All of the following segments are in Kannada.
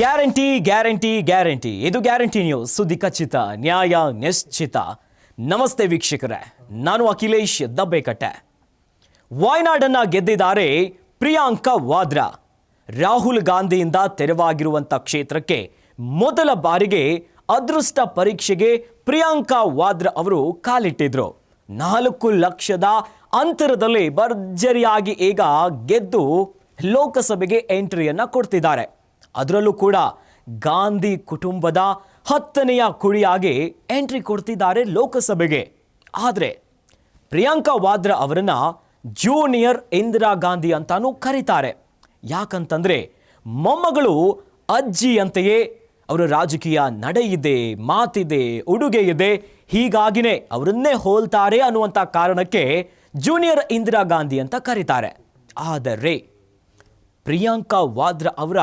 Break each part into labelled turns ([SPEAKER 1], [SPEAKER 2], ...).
[SPEAKER 1] Guarantee guarantee guarantee. ಇದು ಗ್ಯಾರಂಟಿ ನ್ಯೂಸ್. ಸುದ್ದಿ ಖಚಿತ, ನ್ಯಾಯ ನಿಶ್ಚಿತ. ನಮಸ್ತೆ ವೀಕ್ಷಕರೇ, ನಾನು ಅಖಿಲೇಶ್ ದಬ್ಬೆಕಟ್ಟೆ. ವಾಯ್ನಾಡನ್ನ ಗೆದ್ದಿದ್ದಾರೆ ಪ್ರಿಯಾಂಕ ವಾದ್ರಾ. ರಾಹುಲ್ ಗಾಂಧಿಯಿಂದ ತೆರವಾಗಿರುವಂಥ ಕ್ಷೇತ್ರಕ್ಕೆ ಮೊದಲ ಬಾರಿಗೆ ಅದೃಷ್ಟ ಪರೀಕ್ಷೆಗೆ ಪ್ರಿಯಾಂಕಾ ವಾದ್ರಾ ಅವರು ಕಾಲಿಟ್ಟಿದ್ರು. ನಾಲ್ಕು ಲಕ್ಷದ ಅಂತರದಲ್ಲಿ ಭರ್ಜರಿಯಾಗಿ ಈಗ ಗೆದ್ದು ಲೋಕಸಭೆಗೆ ಎಂಟ್ರಿಯನ್ನ ಕೊಡ್ತಿದ್ದಾರೆ. ಅದರಲ್ಲೂ ಕೂಡ ಗಾಂಧಿ ಕುಟುಂಬದ ಹತ್ತನೆಯ ಕುಳಿಯಾಗಿ ಎಂಟ್ರಿ ಕೊಡ್ತಿದ್ದಾರೆ ಲೋಕಸಭೆಗೆ. ಆದರೆ ಪ್ರಿಯಾಂಕಾ ವಾದ್ರಾ ಅವರನ್ನು ಜೂನಿಯರ್ ಇಂದಿರಾ ಗಾಂಧಿ ಅಂತಾನೂ ಕರೀತಾರೆ. ಯಾಕಂತಂದ್ರೆ ಮೊಮ್ಮಗಳು ಅಜ್ಜಿಯಂತೆಯೇ ಅವರ ರಾಜಕೀಯ ನಡೆ ಇದೆ ಮಾತಿದೆ ಉಡುಗೆ ಇದೆ ಹೀಗಾಗಿನೇ ಅವರನ್ನೇ ಹೋಲ್ತಾರೆ ಅನ್ನುವಂಥ ಕಾರಣಕ್ಕೆ ಜೂನಿಯರ್ ಇಂದಿರಾ ಗಾಂಧಿ ಅಂತ ಕರೀತಾರೆ. ಆದರೆ ಪ್ರಿಯಾಂಕಾ ವಾದ್ರಾ ಅವರ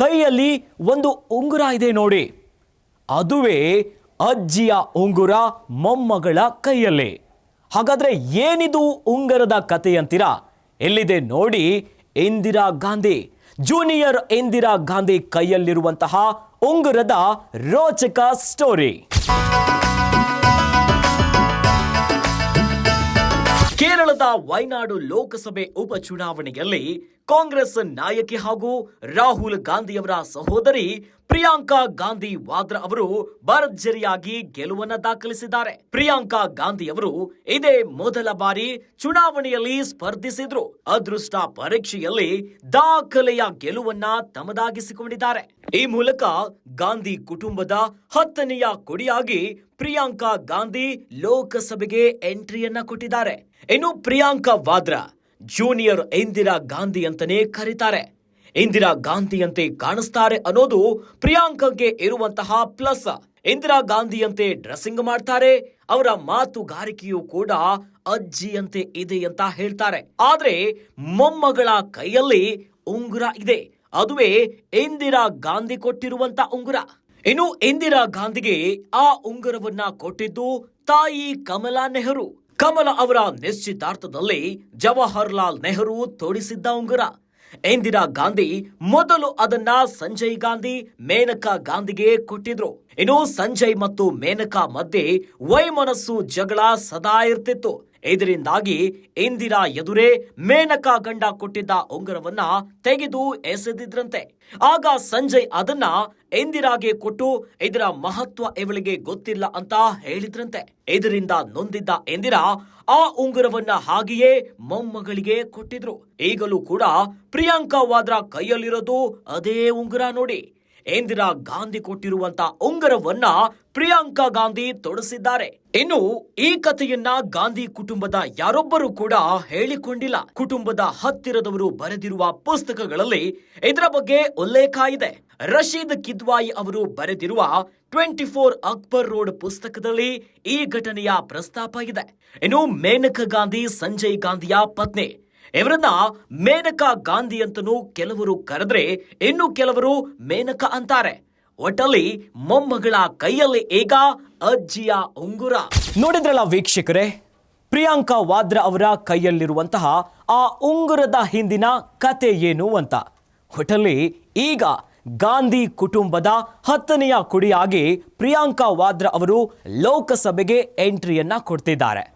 [SPEAKER 1] ಕೈಯಲ್ಲಿ ಒಂದು ಉಂಗುರ ಇದೆ ನೋಡಿ. ಅದುವೇ ಅಜ್ಜಿಯ ಉಂಗುರ ಮೊಮ್ಮಗಳ ಕೈಯಲ್ಲಿ. ಹಾಗಾದ್ರೆ ಏನಿದು ಉಂಗರದ ಕತೆ ಅಂತೀರಾ? ಎಲ್ಲಿದೆ ನೋಡಿ ಇಂದಿರಾ ಗಾಂಧಿ, ಜೂನಿಯರ್ ಇಂದಿರಾ ಗಾಂಧಿ ಕೈಯಲ್ಲಿರುವಂತಹ ಉಂಗುರದ ರೋಚಕ ಸ್ಟೋರಿ. ಕೇರಳದ ವೈನಾಡು ಲೋಕಸಭೆ ಉಪಚುನಾವಣೆಯಲ್ಲಿ ಕಾಂಗ್ರೆಸ್ ನಾಯಕಿ ಹಾಗೂ ರಾಹುಲ್ ಗಾಂಧಿಯವರ ಸಹೋದರಿ ಪ್ರಿಯಾಂಕಾ ಗಾಂಧಿ ವಾದ್ರಾ ಅವರು ಭರ್ಜರಿಯಾಗಿ ಗೆಲುವನ್ನ ದಾಖಲಿಸಿದ್ದಾರೆ. ಪ್ರಿಯಾಂಕಾ ಗಾಂಧಿ ಅವರು ಇದೇ ಮೊದಲ ಬಾರಿ ಚುನಾವಣೆಯಲ್ಲಿ ಸ್ಪರ್ಧಿಸಿದ್ರು. ಅದೃಷ್ಟ ಪರೀಕ್ಷೆಯಲ್ಲಿ ದಾಖಲೆಯ ಗೆಲುವನ್ನ ತಮದಾಗಿಸಿಕೊಂಡಿದ್ದಾರೆ. ಈ ಮೂಲಕ ಗಾಂಧಿ ಕುಟುಂಬದ ಹತ್ತನೆಯ ಕೊಡಿಯಾಗಿ ಪ್ರಿಯಾಂಕಾ ಗಾಂಧಿ ಲೋಕಸಭೆಗೆ ಎಂಟ್ರಿಯನ್ನ ಕೊಟ್ಟಿದ್ದಾರೆ. ಇನ್ನು ಪ್ರಿಯಾಂಕಾ ವಾದ್ರಾ ಜೂನಿಯರ್ ಇಂದಿರಾ ಗಾಂಧಿ ಅಂತಾನೆ ಕರೀತಾರೆ. ಇಂದಿರಾ ಗಾಂಧಿಯಂತೆ ಕಾಣಿಸ್ತಾರೆ ಅನ್ನೋದು ಪ್ರಿಯಾಂಕಾಗೆ ಇರುವಂತಹ ಪ್ಲಸ್. ಇಂದಿರಾ ಗಾಂಧಿಯಂತೆ ಡ್ರೆಸ್ಸಿಂಗ್ ಮಾಡ್ತಾರೆ, ಅವರ ಮಾತುಗಾರಿಕೆಯೂ ಕೂಡ ಅಜ್ಜಿಯಂತೆ ಇದೆ ಅಂತ ಹೇಳ್ತಾರೆ. ಆದ್ರೆ ಮೊಮ್ಮಗಳ ಕೈಯಲ್ಲಿ ಉಂಗುರ ಇದೆ. ಅದುವೇ ಇಂದಿರಾ ಗಾಂಧಿ ಕೊಟ್ಟಿರುವಂತ ಉಂಗುರ. ಇನ್ನು ಇಂದಿರಾ ಗಾಂಧಿಗೆ ಆ ಉಂಗುರವನ್ನ ಕೊಟ್ಟಿದ್ದು ತಾಯಿ ಕಮಲಾ ನೆಹರು. ಕಮಲ ಅವರ ನಿಶ್ಚಿತಾರ್ಥದಲ್ಲಿ ಜವಾಹರ್ಲಾಲ್ ನೆಹರು ತೊಡಿಸಿದ್ದ ಉಂಗುರ. ಇಂದಿರಾ ಗಾಂಧಿ ಮೊದಲು ಅದನ್ನ ಸಂಜಯ್ ಗಾಂಧಿ, ಮೇನಕಾ ಗಾಂಧಿಗೆ ಕೊಟ್ಟಿದ್ರು. ಇನ್ನು ಸಂಜಯ್ ಮತ್ತು ಮೇನಕಾ ಮಧ್ಯೆ ವೈಮನಸ್ಸು ಜಗಳ ಸದಾ ಇರ್ತಿತ್ತು. ಇದರಿಂದಾಗಿ ಇಂದಿರಾ ಎದುರೇ ಮೇನಕ ಗಂಡ ಕೊಟ್ಟಿದ್ದ ಉಂಗುರವನ್ನ ತೆಗೆದು ಎಸೆದಿದ್ರಂತೆ. ಆಗ ಸಂಜಯ್ ಅದನ್ನ ಇಂದಿರಾಗೆ ಕೊಟ್ಟು ಇದರ ಮಹತ್ವ ಇವಳಿಗೆ ಗೊತ್ತಿಲ್ಲ ಅಂತ ಹೇಳಿದ್ರಂತೆ. ಇದರಿಂದ ನೊಂದಿದ್ದ ಇಂದಿರಾ ಆ ಉಂಗುರವನ್ನ ಹಾಗೆಯೇ ಮೊಮ್ಮಗಳಿಗೆ ಕೊಟ್ಟಿದ್ರು. ಈಗಲೂ ಕೂಡ ಪ್ರಿಯಾಂಕಾ ವಾದ್ರಾ ಕೈಯಲ್ಲಿರೋದು ಅದೇ ಉಂಗುರ ನೋಡಿ. ಇಂದಿರಾ ಗಾಂಧಿ ಕೊಟ್ಟಿರುವಂತಹ ಉಂಗರವನ್ನ ಪ್ರಿಯಾಂಕಾ ಗಾಂಧಿ ತೊಡಸಿದ್ದಾರೆ. ಇನ್ನು ಈ ಕಥೆಯನ್ನ ಗಾಂಧಿ ಕುಟುಂಬದ ಯಾರೊಬ್ಬರು ಕೂಡ ಹೇಳಿಕೊಂಡಿಲ್ಲ. ಕುಟುಂಬದ ಹತ್ತಿರದವರು ಬರೆದಿರುವ ಪುಸ್ತಕಗಳಲ್ಲಿ ಇದರ ಬಗ್ಗೆ ಉಲ್ಲೇಖ ಇದೆ. ರಶೀದ್ ಕಿದ್ವಾಯಿ ಅವರು ಬರೆದಿರುವ ಟ್ವೆಂಟಿ ಫೋರ್ ಅಕ್ಬರ್ ರೋಡ್ ಪುಸ್ತಕದಲ್ಲಿ ಈ ಘಟನೆಯ ಪ್ರಸ್ತಾಪ ಇದೆ. ಇನ್ನು ಮೇನಕಾ ಗಾಂಧಿ, ಸಂಜಯ್ ಗಾಂಧಿಯ ಪತ್ನಿ ಇವರನ್ನ ಮೇನಕಾ ಗಾಂಧಿ ಅಂತನೂ ಕೆಲವರು ಕರೆದ್ರೆ ಇನ್ನು ಕೆಲವರು ಮೇನಕ ಅಂತಾರೆ. ಒಟ್ಟಲ್ಲಿ ಮೊಮ್ಮಗಳ ಕೈಯಲ್ಲಿ ಈಗ ಅಜ್ಜಿಯ ಉಂಗುರ. ನೋಡಿದ್ರಲ್ಲ ವೀಕ್ಷಕರೇ, ಪ್ರಿಯಾಂಕಾ ವಾದ್ರಾ ಅವರ ಕೈಯಲ್ಲಿರುವಂತಹ ಆ ಉಂಗುರದ ಹಿಂದಿನ ಕತೆ ಏನು ಅಂತ. ಒಟ್ಟಲ್ಲಿ ಈಗ ಗಾಂಧಿ ಕುಟುಂಬದ ಹತ್ತನೆಯ ಕುಡಿಯಾಗಿ ಪ್ರಿಯಾಂಕಾ ವಾದ್ರಾ ಅವರು ಲೋಕಸಭೆಗೆ ಎಂಟ್ರಿಯನ್ನ ಕೊಡ್ತಿದ್ದಾರೆ.